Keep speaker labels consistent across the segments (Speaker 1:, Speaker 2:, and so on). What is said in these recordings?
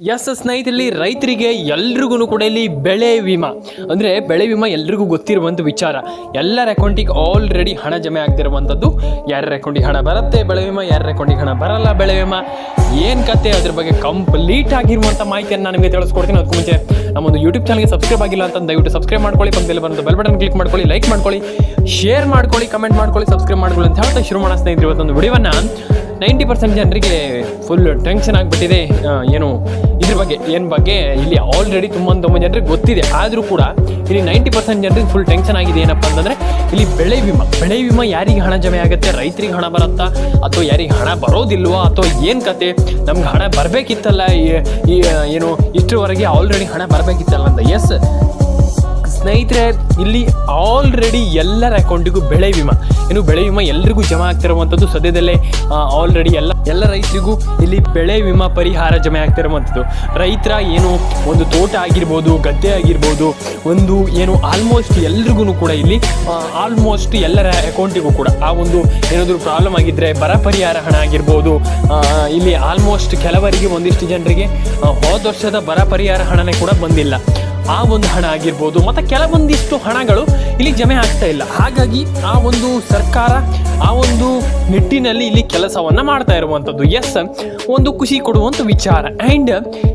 Speaker 1: S ಸ್ನೇಹಿತರಲ್ಲಿ, ರೈತರಿಗೆ ಎಲ್ರಿಗೂ ಕೂಡ ಇಲ್ಲಿ ಬೆಳೆ ವಿಮಾ. ಅಂದರೆ ಬೆಳೆ ವಿಮಾ ಎಲ್ರಿಗೂ ಗೊತ್ತಿರುವಂಥ ವಿಚಾರ. ಎಲ್ಲರ ಅಕೌಂಟಿಗೆ ಆಲ್ರೆಡಿ ಹಣ ಜಮೆ ಆಗ್ತಿರುವಂಥದ್ದು ಯಾರ್ಯಾರ ಅಕೌಂಟಿಗೆ ಹಣ ಬರುತ್ತೆ, ಬೆಳೆ ವಿಮಾ, ಯಾರ್ಯಾರ ಅಕೌಂಟಿಗೆ ಹಣ ಬರಲ್ಲ, ಬೆಳೆ ವಿಮಾ. ಏನು ಕತೆ, ಅದ್ರ ಬಗ್ಗೆ ಕಂಪ್ಲೀಟ್ ಆಗಿರುವಂಥ ಮಾಹಿತಿಯನ್ನು ನಾನು ನಿಮಗೆ ತಿಳಿಸ್ಕೊಡ್ತೀನಿ. ಅದಕ್ಕೂ ಮುಂಚೆ ನಮ್ಮೊಂದು ಯೂಟ್ಯೂಬ್ ಚಾನಲ್ಗೆ ಸಬ್ಸ್ಕ್ರೈಬ್ ಆಗಿಲ್ಲ ಅಂತ ದಯವಿಟ್ಟು ಸಬ್ಸ್ಕ್ರೈಬ್ ಮಾಡ್ಕೊಳ್ಳಿ ಪಕ್ಕದಲ್ಲಿ ಬಂದು ಬೆಲ್ ಬಟನ್ ಕ್ಲಿಕ್ ಮಾಡ್ಕೊಳ್ಳಿ ಲೈಕ್ ಮಾಡ್ಕೊಳ್ಳಿ ಶೇರ್ ಮಾಡ್ಕೊಳ್ಳಿ ಕಮೆಂಟ್ ಮಾಡ್ಕೊಳ್ಳಿ ಸಬ್ಸ್ಕ್ರೈಬ್ ಮಾಡ್ಕೊಳ್ಳಿ ಅಂತ ಹೇಳ್ತಾ ಶುರು ಮಾಡೋಣ ಸ್ನೇಹಿತರು. ಇವತ್ತೊಂದು ವಿಡಿಯೋವನ್ನು ನೈಂಟಿ ಪರ್ಸೆಂಟ್ ಜನರಿಗೆ ಫುಲ್ ಟೆನ್ಷನ್ ಆಗಿಬಿಟ್ಟಿದೆ. ಏನು, ಇದ್ರ ಬಗ್ಗೆ, ಏನು ಬಗ್ಗೆ ಇಲ್ಲಿ ಆಲ್ರೆಡಿ ತುಂಬ ತುಂಬ ಜನರಿಗೆ ಗೊತ್ತಿದೆ. ಆದರೂ ಕೂಡ ಇಲ್ಲಿ ನೈಂಟಿ ಪರ್ಸೆಂಟ್ ಜನರಿಗೆ ಫುಲ್ ಟೆನ್ಷನ್ ಆಗಿದೆ. ಏನಪ್ಪ ಅಂತಂದರೆ, ಇಲ್ಲಿ ಬೆಳೆ ವಿಮಾ ಬೆಳೆ ವಿಮಾ ಯಾರಿಗೆ ಹಣ ಜಮೆ ಆಗುತ್ತೆ? ರೈತರಿಗೆ ಹಣ ಬರುತ್ತಾ? ಅಥವಾ ಯಾರಿಗೆ ಹಣ ಬರೋದಿಲ್ವಾ? ಅಥವಾ ಏನು ಕತೆ? ನಮ್ಗೆ ಹಣ ಬರಬೇಕಿತ್ತಲ್ಲ? ಏನು ಇಷ್ಟರವರೆಗೆ ಆಲ್ರೆಡಿ ಹಣ ಬರಬೇಕಿತ್ತಲ್ಲ ಅಂತ? ಎಸ್ ಸ್ನೇಹಿತರೆ, ಇಲ್ಲಿ ಆಲ್ರೆಡಿ ಎಲ್ಲರ ಅಕೌಂಟಿಗೂ ಬೆಳೆ ವಿಮಾ. ಏನು ಬೆಳೆ ವಿಮಾ ಎಲ್ರಿಗೂ ಜಮಾ ಆಗ್ತಿರುವಂಥದ್ದು ಸದ್ಯದಲ್ಲೇ ಆಲ್ರೆಡಿ ಎಲ್ಲ ಎಲ್ಲ ರೈತರಿಗೂ ಇಲ್ಲಿ ಬೆಳೆ ವಿಮಾ ಪರಿಹಾರ ಜಮೆ ಆಗ್ತಿರುವಂಥದ್ದು. ರೈತರ ಏನು ಒಂದು ತೋಟ ಆಗಿರ್ಬೋದು, ಗದ್ದೆ ಆಗಿರ್ಬೋದು, ಒಂದು ಏನು ಆಲ್ಮೋಸ್ಟ್ ಎಲ್ರಿಗೂ ಕೂಡ ಇಲ್ಲಿ ಆಲ್ಮೋಸ್ಟ್ ಎಲ್ಲರ ಅಕೌಂಟಿಗೂ ಕೂಡ ಆ ಒಂದು ಏನಾದರೂ ಪ್ರಾಬ್ಲಮ್ ಆಗಿದ್ದರೆ ಬರ ಪರಿಹಾರ ಹಣ ಆಗಿರ್ಬೋದು. ಇಲ್ಲಿ ಆಲ್ಮೋಸ್ಟ್ ಕೆಲವರಿಗೆ, ಒಂದಿಷ್ಟು ಜನರಿಗೆ ಹೋದ ವರ್ಷದ ಬರ ಪರಿಹಾರ ಹಣನೇ ಕೂಡ ಬಂದಿಲ್ಲ. ಆ ಒಂದು ಹಣ ಆಗಿರ್ಬೋದು, ಮತ್ತು ಕೆಲವೊಂದಿಷ್ಟು ಹಣಗಳು ಇಲ್ಲಿ ಜಮೆ ಆಗ್ತಾ ಇಲ್ಲ. ಹಾಗಾಗಿ ಆ ಒಂದು ಸರ್ಕಾರ ಆ ಒಂದು ನಿಟ್ಟಿನಲ್ಲಿ ಇಲ್ಲಿ ಕೆಲಸವನ್ನು ಮಾಡ್ತಾ ಇರುವಂಥದ್ದು ಎಸ್ ಒಂದು ಖುಷಿ ಕೊಡುವಂಥ ವಿಚಾರ. ಆ್ಯಂಡ್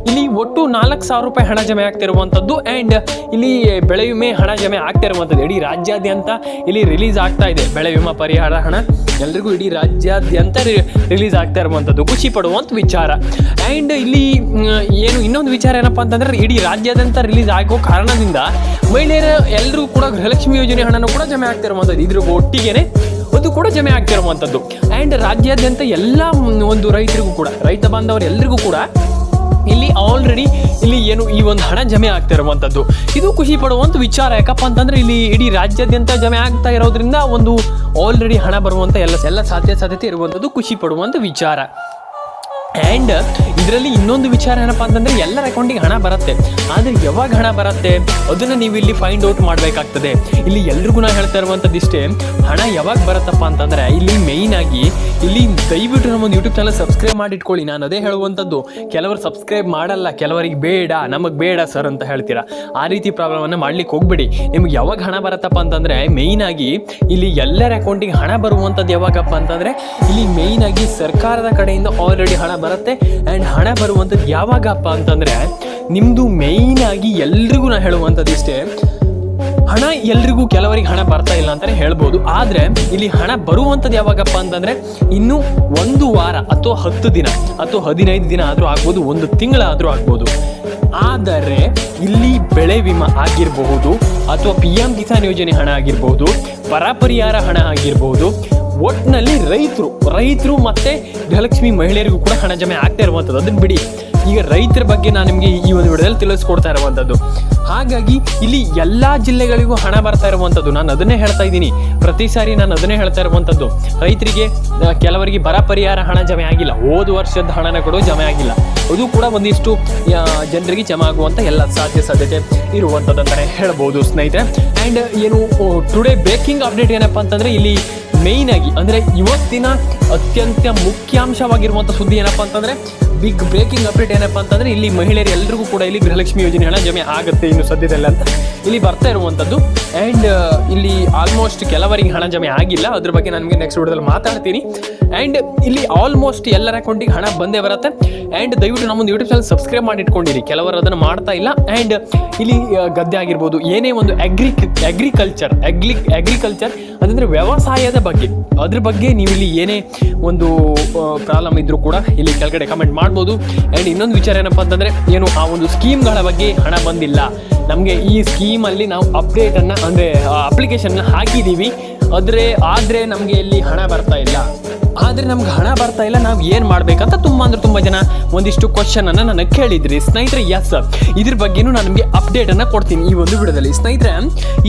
Speaker 1: ಇಲ್ಲಿ ಒಟ್ಟು ನಾಲ್ಕು ಸಾವಿರ ರೂಪಾಯಿ ಹಣ ಜಮೆ ಆಗ್ತಿರುವಂಥದ್ದು ಆ್ಯಂಡ್ ಇಲ್ಲಿ ಬೆಳೆ ವಿಮೆ ಹಣ ಜಮೆ ಆಗ್ತಾ ಇರುವಂಥದ್ದು ಇಡೀ ರಾಜ್ಯಾದ್ಯಂತ ಇಲ್ಲಿ ರಿಲೀಸ್ ಆಗ್ತಾ ಇದೆ. ಬೆಳೆ ವಿಮಾ ಪರಿಹಾರ ಹಣ ಎಲ್ರಿಗೂ ಇಡೀ ರಾಜ್ಯಾದ್ಯಂತ ರಿಲೀಸ್ ಆಗ್ತಾ ಇರುವಂಥದ್ದು ಖುಷಿ ಪಡುವಂಥ ವಿಚಾರ. ಆ್ಯಂಡ್ ಇಲ್ಲಿ ಏನು ಇನ್ನೊಂದು ವಿಚಾರ ಏನಪ್ಪ ಅಂತಂದ್ರೆ, ಇಡೀ ರಾಜ್ಯಾದ್ಯಂತ ರಿಲೀಸ್ ಆಗೋ ಕಾರಣದಿಂದ ಮಹಿಳೆಯರ ಎಲ್ಲರೂ ಕೂಡ ಗೃಹಲಕ್ಷ್ಮಿ ಯೋಜನೆ ಹಣನೂ ಕೂಡ ಜಮೆ ಆಗ್ತಿರುವಂಥದ್ದು ಇದ್ರ ಒಟ್ಟಿಗೆನೆ ಅದು ಕೂಡ ಜಮೆ ಆಗ್ತಿರುವಂಥದ್ದು ಆ್ಯಂಡ್ ರಾಜ್ಯಾದ್ಯಂತ ಎಲ್ಲ ಒಂದು ರೈತರಿಗೂ ಕೂಡ, ರೈತ ಬಾಂಧವರೆಲ್ಲರಿಗೂ ಕೂಡ ಇಲ್ಲಿ ಆಲ್ರೆಡಿ ಇಲ್ಲಿ ಏನು ಈ ಒಂದು ಹಣ ಜಮೆ ಆಗ್ತಾ ಇರುವಂಥದ್ದು. ಇದು ಖುಷಿ ಪಡುವಂಥ ವಿಚಾರ. ಯಾಕಪ್ಪ ಅಂತಂದ್ರೆ ಇಲ್ಲಿ ಇಡೀ ರಾಜ್ಯಾದ್ಯಂತ ಜಮೆ ಆಗ್ತಾ ಇರೋದ್ರಿಂದ ಒಂದು ಆಲ್ರೆಡಿ ಹಣ ಬರುವಂಥ ಎಲ್ಲ ಎಲ್ಲ ಸಾಧ್ಯ ಸಾಧ್ಯತೆ ಇರುವಂಥದ್ದು ಖುಷಿ ಪಡುವಂಥ ವಿಚಾರ. ಆ್ಯಂಡ್ ಇದರಲ್ಲಿ ಇನ್ನೊಂದು ವಿಚಾರ ಏನಪ್ಪ ಅಂತಂದರೆ ಎಲ್ಲರ ಅಕೌಂಟಿಗೆ ಹಣ ಬರುತ್ತೆ. ಆದರೆ ಯಾವಾಗ ಹಣ ಬರುತ್ತೆ? ಅದನ್ನು ನೀವು ಇಲ್ಲಿ ಫೈಂಡ್ ಔಟ್ ಮಾಡಬೇಕಾಗ್ತದೆ. ಇಲ್ಲಿ ಎಲ್ರಿಗೂ ನಾ ಹೇಳ್ತಾ ಇರುವಂಥದ್ದು ಇಷ್ಟೇ ಹಣ ಯಾವಾಗ ಬರುತ್ತಪ್ಪ ಅಂತಂದರೆ ಇಲ್ಲಿ ಮೇಯ್ನ್ ಆಗಿ ಇಲ್ಲಿ ದಯವಿಟ್ಟು ನಮ್ಮ ಯೂಟ್ಯೂಬ್ ಚಾನಲ್ ಸಬ್ಸ್ಕ್ರೈಬ್ ಮಾಡಿಟ್ಕೊಳ್ಳಿ. ನಾನು ಅದೇ ಹೇಳುವಂಥದ್ದು, ಕೆಲವರು ಸಬ್ಸ್ಕ್ರೈಬ್ ಮಾಡಲ್ಲ, ಕೆಲವರಿಗೆ ಬೇಡ, ನಮಗೆ ಬೇಡ ಸರ್ ಅಂತ ಹೇಳ್ತೀರಾ? ಆ ರೀತಿ ಪ್ರಾಬ್ಲಮನ್ನು ಮಾಡ್ಲಿಕ್ಕೆ ಹೋಗ್ಬೇಡಿ. ನಿಮ್ಗೆ ಯಾವಾಗ ಹಣ ಬರುತ್ತಪ್ಪ ಅಂತಂದರೆ ಆಗಿ ಇಲ್ಲಿ ಎಲ್ಲರ ಅಕೌಂಟಿಗೆ ಹಣ ಬರುವಂಥದ್ದು ಯಾವಾಗಪ್ಪ ಅಂತಂದರೆ, ಇಲ್ಲಿ ಮೇಯ್ನ್ ಆಗಿ ಸರ್ಕಾರದ ಕಡೆಯಿಂದ ಆಲ್ರೆಡಿ ಹಣ ಬರುತ್ತೆ. ಆ್ಯಂಡ್ ಹಣ ಬರುವಂಥದ್ದು ಯಾವಾಗಪ್ಪ ಅಂತಂದರೆ ನಿಮ್ಮದು ಮೇಯ್ನಾಗಿ ಎಲ್ರಿಗೂ ನಾನು ಹೇಳುವಂಥದ್ದು ಇಷ್ಟೇ ಹಣ ಎಲ್ರಿಗೂ ಕೆಲವರಿಗೆ ಹಣ ಬರ್ತಾ ಇಲ್ಲ ಅಂತಾನೆ ಹೇಳ್ಬೋದು. ಆದರೆ ಇಲ್ಲಿ ಹಣ ಬರುವಂಥದ್ದು ಯಾವಾಗಪ್ಪ ಅಂತಂದ್ರೆ ಇನ್ನು ಒಂದು ವಾರ ಅಥವಾ ಹತ್ತು ದಿನ, ಅಥವಾ ಹದಿನೈದು ದಿನ ಆದರೂ ಆಗ್ಬೋದು, ಒಂದು ತಿಂಗಳಾದರೂ ಆಗ್ಬೋದು. ಆದರೆ ಇಲ್ಲಿ ಬೆಳೆ ವಿಮಾ ಆಗಿರಬಹುದು ಅಥವಾ ಪಿ ಎಂ ಕಿಸಾನ್ ಯೋಜನೆ ಹಣ ಆಗಿರ್ಬೋದು, ಪರಪರಿಹಾರ ಹಣ ಆಗಿರ್ಬೋದು ಒಟ್ಟಿನಲ್ಲಿ ರೈತರು ರೈತರು ಮತ್ತೆ ಗೃಹಲಕ್ಷ್ಮಿ ಮಹಿಳೆಯರಿಗೂ ಕೂಡ ಹಣ ಜಮೆ ಆಗ್ತಾ ಇರುವಂಥದ್ದು. ಅದನ್ನು ಬಿಡಿ. ಈಗ ರೈತರ ಬಗ್ಗೆ ನಾನು ನಿಮಗೆ ಈ ಒಂದು ವಿಡಿಯೋದಲ್ಲಿ ತಿಳಿಸ್ಕೊಡ್ತಾ ಇರುವಂಥದ್ದು. ಹಾಗಾಗಿ ಇಲ್ಲಿ ಎಲ್ಲ ಜಿಲ್ಲೆಗಳಿಗೂ ಹಣ ಬರ್ತಾ ಇರುವಂಥದ್ದು. ನಾನು ಅದನ್ನೇ ಹೇಳ್ತಾ ಇದ್ದೀನಿ. ಪ್ರತಿ ಸಾರಿ ನಾನು ಅದನ್ನೇ ಹೇಳ್ತಾ ಇರುವಂಥದ್ದು. ರೈತರಿಗೆ ಕೆಲವರಿಗೆ ಬರ ಪರಿಹಾರ ಹಣ ಜಮೆ ಆಗಿಲ್ಲ. ಹೋದ ವರ್ಷದ ಹಣನ ಕೂಡ ಜಮೆ ಆಗಿಲ್ಲ. ಅದು ಕೂಡ ಒಂದಿಷ್ಟು ಜನರಿಗೆ ಜಮೆ ಆಗುವಂಥ ಎಲ್ಲ ಸಾಧ್ಯ ಸಾಧ್ಯತೆ ಇರುವಂಥದ್ದು ಅಂತಲೇ ಹೇಳ್ಬೋದು ಸ್ನೇಹಿತರೆ. ಆ್ಯಂಡ್ ಏನು ಟುಡೇ ಬ್ರೇಕಿಂಗ್ ಅಪ್ಡೇಟ್ ಏನಪ್ಪ ಅಂತಂದರೆ ಇಲ್ಲಿ ಮೇಯ್ನ್ ಆಗಿ ಅಂದರೆ ಇವತ್ತಿನ ಅತ್ಯಂತ ಮುಖ್ಯಾಂಶವಾಗಿರುವಂಥ ಸುದ್ದಿ ಏನಪ್ಪ ಅಂತಂದರೆ ಬಿಗ್ ಬ್ರೇಕಿಂಗ್ ಅಪ್ಡೇಟ್ ಏನಪ್ಪ ಅಂತಂದರೆ, ಇಲ್ಲಿ ಮಹಿಳೆಯರು ಎಲ್ಲರಿಗೂ ಕೂಡ ಇಲ್ಲಿ ಗೃಹಲಕ್ಷ್ಮಿ ಯೋಜನೆ ಹಣ ಜಮೆ ಆಗುತ್ತೆ ಇನ್ನು ಸದ್ಯದಲ್ಲಿ ಅಂತ ಇಲ್ಲಿ ಬರ್ತಾ ಇರುವಂಥದ್ದು ಆ್ಯಂಡ್ ಇಲ್ಲಿ ಆಲ್ಮೋಸ್ಟ್ ಕೆಲವರಿಗೆ ಹಣ ಜಮೆ ಆಗಿಲ್ಲ. ಅದ್ರ ಬಗ್ಗೆ ನಾನು ನಿಮಗೆ ನೆಕ್ಸ್ಟ್ ವಿಡಿಯೋದಲ್ಲಿ ಮಾತಾಡ್ತೀನಿ. ಆ್ಯಂಡ್ ಇಲ್ಲಿ ಆಲ್ಮೋಸ್ಟ್ ಎಲ್ಲರ ಅಕೌಂಟಿಗೆ ಹಣ ಬಂದೇ ಬರುತ್ತೆ. ಆ್ಯಂಡ್ ದಯವಿಟ್ಟು ನಮ್ಮೊಂದು ಯೂಟ್ಯೂಬ್ ಚಾನಲ್ ಸಬ್ಸ್ಕ್ರೈಬ್ ಮಾಡಿ ಇಟ್ಕೊಂಡಿರಿ ಕೆಲವರು ಅದನ್ನು ಮಾಡ್ತಾ ಇಲ್ಲ. ಆ್ಯಂಡ್ ಇಲ್ಲಿ ಗದ್ದೆ ಆಗಿರ್ಬೋದು, ಏನೇ ಒಂದು ಅಗ್ರಿ ಅಗ್ರಿಕಲ್ಚರ್ ಅಗ್ಲಿ ಅಗ್ರಿಕಲ್ಚರ್ ಅಂತಂದರೆ ವ್ಯವಸಾಯದ ಬಗ್ಗೆ. ಅದ್ರ ಬಗ್ಗೆ ನೀವು ಇಲ್ಲಿ ಏನೇ ಒಂದು ಪ್ರಾಬ್ಲಮ್ ಇದ್ದರೂ ಕೂಡ ಇಲ್ಲಿ ಕೆಳಗಡೆ ಕಮೆಂಟ್ ಮಾಡ್ಬೋದು. ಆ್ಯಂಡ್ ಇನ್ನೊಂದು ವಿಚಾರ ಏನಪ್ಪ ಅಂತಂದರೆ, ಏನು, ಆ ಒಂದು ಸ್ಕೀಮ್ಗಳ ಬಗ್ಗೆ ಹಣ ಬಂದಿಲ್ಲ. ನಮಗೆ ಈ ಸ್ಕೀಮಲ್ಲಿ ನಾವು ಅಪ್ಡೇಟನ್ನು ಅಂದರೆ ಅಪ್ಲಿಕೇಶನ್ನ ಹಾಕಿದ್ದೀವಿ ಆದರೆ ಆದರೆ ನಮಗೆ ಇಲ್ಲಿ ಹಣ ಬರ್ತಾ ಇಲ್ಲ. ಆದರೆ ನಮ್ಗೆ ಹಣ ಬರ್ತಾ ಇಲ್ಲ, ನಾವು ಏನು ಮಾಡಬೇಕಂತ ತುಂಬ ಅಂದ್ರೆ ತುಂಬ ಜನ ಒಂದಿಷ್ಟು ಕ್ವಶನನ್ನು ನನಗೆ ಕೇಳಿದ್ರಿ. ಸ್ನೇಹಿತರೆ ಎಸ್ ಇದ್ರ ಬಗ್ಗೆನೂ ನಾನು ನಿಮಗೆ ಅಪ್ಡೇಟನ್ನು ಕೊಡ್ತೀನಿ ಈ ಒಂದು ವಿಡಿಯೋದಲ್ಲಿ. ಸ್ನೇಹಿತರೆ,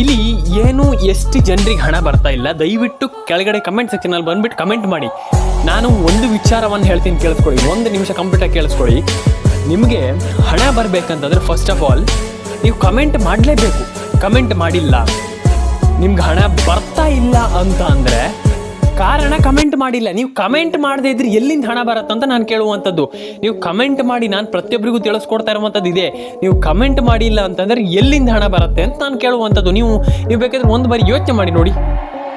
Speaker 1: ಇಲ್ಲಿ ಏನು ಎಷ್ಟು ಜನರಿಗೆ ಹಣ ಬರ್ತಾ ಇಲ್ಲ, ದಯವಿಟ್ಟು ಕೆಳಗಡೆ ಕಮೆಂಟ್ ಸೆಕ್ಷನಲ್ಲಿ ಬಂದುಬಿಟ್ಟು ಕಮೆಂಟ್ ಮಾಡಿ. ನಾನು ಒಂದು ವಿಚಾರವನ್ನು ಹೇಳ್ತೀನಿ ಕೇಳಿಸ್ಕೊಳ್ಳಿ, ಒಂದು ನಿಮಿಷ ಕಂಪ್ಯೂಟರ್ ಕೇಳಿಸ್ಕೊಳ್ಳಿ. ನಿಮಗೆ ಹಣ ಬರಬೇಕಂತಂದ್ರೆ ಫಸ್ಟ್ ಆಫ್ ಆಲ್ ನೀವು ಕಮೆಂಟ್ ಮಾಡಲೇಬೇಕು. ಕಮೆಂಟ್ ಮಾಡಿಲ್ಲ. ನಿಮ್ಗೆ ಹಣ ಬರ್ತಾ ಇಲ್ಲ ಅಂತ ಅಂದರೆ ಕಾರಣ ಕಮೆಂಟ್ ಮಾಡಿಲ್ಲ. ನೀವು ಕಮೆಂಟ್ ಮಾಡದೇ ಇದ್ರೆ ಎಲ್ಲಿಂದ ಹಣ ಬರುತ್ತೆ ಅಂತ ನಾನು ಕೇಳುವಂಥದ್ದು. ನೀವು ಕಮೆಂಟ್ ಮಾಡಿ ನಾನು ಪ್ರತಿಯೊಬ್ಬರಿಗೂ ತಿಳಿಸ್ಕೊಡ್ತಾ ಇರುವಂಥದ್ದು ಇದೆ. ನೀವು ಕಮೆಂಟ್ ಮಾಡಿಲ್ಲ ಅಂತಂದ್ರೆ ಎಲ್ಲಿಂದ ಹಣ ಬರುತ್ತೆ ಅಂತ ನಾನು ಕೇಳುವಂಥದ್ದು. ನೀವು ನೀವು ಬೇಕಾದ್ರೆ ಒಂದು ಬಾರಿ ಯೋಚನೆ ಮಾಡಿ ನೋಡಿ.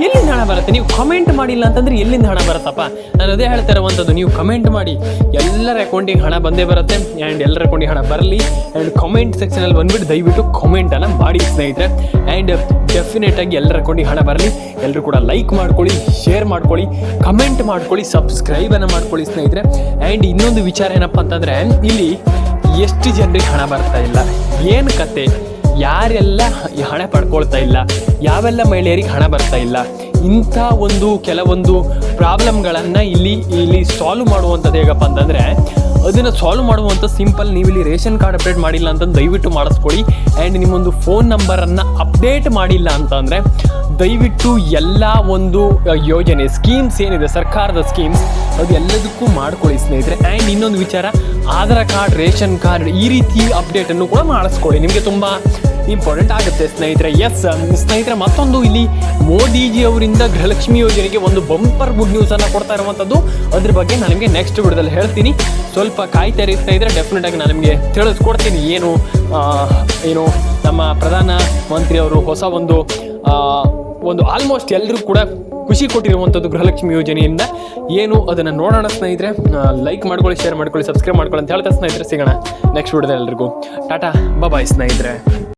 Speaker 1: ಎಲ್ಲಿಂದ ಹಣ ಬರುತ್ತೆ? ನೀವು ಕಮೆಂಟ್ ಮಾಡಿಲ್ಲ ಅಂತಂದ್ರೆ ಎಲ್ಲಿಂದ ಹಣ ಬರುತ್ತಪ್ಪ? ನಾನು ಅದೇ ಹೇಳ್ತಾ ಇರುವಂಥದ್ದು. ನೀವು ಕಮೆಂಟ್ ಮಾಡಿ. ಎಲ್ಲರ ಅಕೌಂಟಿಗೆ ಹಣ ಬಂದೇ ಬರುತ್ತೆ. ಆ್ಯಂಡ್ ಎಲ್ಲರ ಅಕೌಂಟಿಗೆ ಹಣ ಬರಲಿ. ಆ್ಯಂಡ್ ಕಮೆಂಟ್ ಸೆಕ್ಷನಲ್ಲಿ ಬಂದ್ಬಿಟ್ಟು ದಯವಿಟ್ಟು ಕಮೆಂಟನ್ನು ಮಾಡಿ ಸ್ನೇಹಿತರೆ. ಆ್ಯಂಡ್ ಡೆಫಿನೆಟ್ ಆಗಿ ಎಲ್ಲರ ಅಕೌಂಟಿಗೆ ಹಣ ಬರಲಿ. ಎಲ್ಲರೂ ಕೂಡ ಲೈಕ್ ಮಾಡ್ಕೊಳ್ಳಿ ಶೇರ್ ಮಾಡ್ಕೊಳ್ಳಿ ಕಮೆಂಟ್ ಮಾಡ್ಕೊಳ್ಳಿ ಸಬ್ಸ್ಕ್ರೈಬನ್ನು ಮಾಡ್ಕೊಳ್ಳಿ ಸ್ನೇಹಿತರೆ. ಆ್ಯಂಡ್ ಇನ್ನೊಂದು ವಿಚಾರ ಏನಪ್ಪ ಅಂತಂದರೆ, ಇಲ್ಲಿ ಎಷ್ಟು ಜನರಿಗೆ ಹಣ ಬರ್ತಾ ಇಲ್ಲ, ಏನು ಕತೆ, ಯಾರೆಲ್ಲ ಹಣ ಪಡ್ಕೊಳ್ತಾ ಇಲ್ಲ, ಯಾವೆಲ್ಲ ಮಹಿಳೆಯರಿಗೆ ಹಣ ಬರ್ತಾ ಇಲ್ಲ, ಇಂಥ ಒಂದು ಕೆಲವೊಂದು ಪ್ರಾಬ್ಲಮ್ಗಳನ್ನು ಇಲ್ಲಿ ಇಲ್ಲಿ ಸಾಲ್ವ್ ಮಾಡುವಂಥದ್ದು ಹೇಗಪ್ಪ ಅಂತಂದರೆ ಅದನ್ನು ಸಾಲ್ವ್ ಮಾಡುವಂಥ ಸಿಂಪಲ್ ನೀವು ಇಲ್ಲಿ ರೇಷನ್ ಕಾರ್ಡ್ ಅಪ್ಡೇಟ್ ಮಾಡಿಲ್ಲ ಅಂತಂದು ದಯವಿಟ್ಟು ಮಾಡಿಸ್ಕೊಳ್ಳಿ. ಆ್ಯಂಡ್ ನಿಮ್ಮೊಂದು ಫೋನ್ ನಂಬರನ್ನು ಅಪ್ಡೇಟ್ ಮಾಡಿಲ್ಲ ಅಂತಂದರೆ, ದಯವಿಟ್ಟು ಎಲ್ಲ ಒಂದು ಯೋಜನೆ ಸ್ಕೀಮ್ಸ್ ಏನಿದೆ, ಸರ್ಕಾರದ ಸ್ಕೀಮ್ಸ್ ಅದು ಎಲ್ಲದಕ್ಕೂ ಮಾಡ್ಕೊಳ್ಳಿ ಸ್ನೇಹಿತರೆ. ಆ್ಯಂಡ್ ಇನ್ನೊಂದು ವಿಚಾರ ಆಧಾರ್ ಕಾರ್ಡ್ ರೇಷನ್ ಕಾರ್ಡ್ ಈ ರೀತಿ ಅಪ್ಡೇಟನ್ನು ಕೂಡ ಮಾಡಿಸ್ಕೊಳ್ಳಿ. ನಿಮಗೆ ತುಂಬ ಇಂಪಾರ್ಟೆಂಟ್ ಆಗುತ್ತೆ ಸ್ನೇಹಿತರೆ. ಎಸ್ ಸ್ನೇಹಿತರೆ, ಮತ್ತೊಂದು ಇಲ್ಲಿ ಮೋದಿಜಿ ಅವರಿಂದ ಗೃಹಲಕ್ಷ್ಮಿ ಯೋಜನೆಗೆ ಒಂದು ಬಂಪರ್ ಗುಡ್ ನ್ಯೂಸನ್ನು ಕೊಡ್ತಾ ಇರುವಂಥದ್ದು ಅದ್ರ ಬಗ್ಗೆ ನಾನು ನಿಮಗೆ ನೆಕ್ಸ್ಟ್ ವಿಡಿಯೋದಲ್ಲಿ ಹೇಳ್ತೀನಿ. ಸ್ವಲ್ಪ ಕಾಯ್ತಾ ಇರಿ ಸ್ನೇಹಿತರೆ. ಡೆಫಿನೆಟ್ ಆಗಿ ನಾನು ನಿಮಗೆ ತಿಳಿಸ್ಕೊಡ್ತೀನಿ. ಏನು ಏನು, ನಮ್ಮ ಪ್ರಧಾನ ಮಂತ್ರಿ ಅವರು ಹೊಸ ಒಂದು ಒಂದು ಆಲ್ಮೋಸ್ಟ್ ಎಲ್ಲರೂ ಕೂಡ ಖುಷಿ ಕೊಟ್ಟಿರುವಂಥದ್ದು ಗೃಹಲಕ್ಷ್ಮಿ ಯೋಜನೆಯಿಂದ. ಏನು, ಅದನ್ನು ನೋಡೋಣ ಸ್ನೇಹಿತರೆ. ಲೈಕ್ ಮಾಡ್ಕೊಳ್ಳಿ ಶೇರ್ ಮಾಡ್ಕೊಳ್ಳಿ ಸಬ್ಸ್ಕ್ರೈಬ್ ಮಾಡ್ಕೊಳ್ಳಿ ಅಂತ ಹೇಳ್ತಾ ಸ್ನೇಹಿತರೆ. ಸಿಗೋಣ ನೆಕ್ಸ್ಟ್ ವಿಡಿಯೋದಲ್ಲಿ ಎಲ್ರಿಗೂ. ಟಾಟಾ ಬಾಯ್ ಸ್ನೇಹಿತರೆ.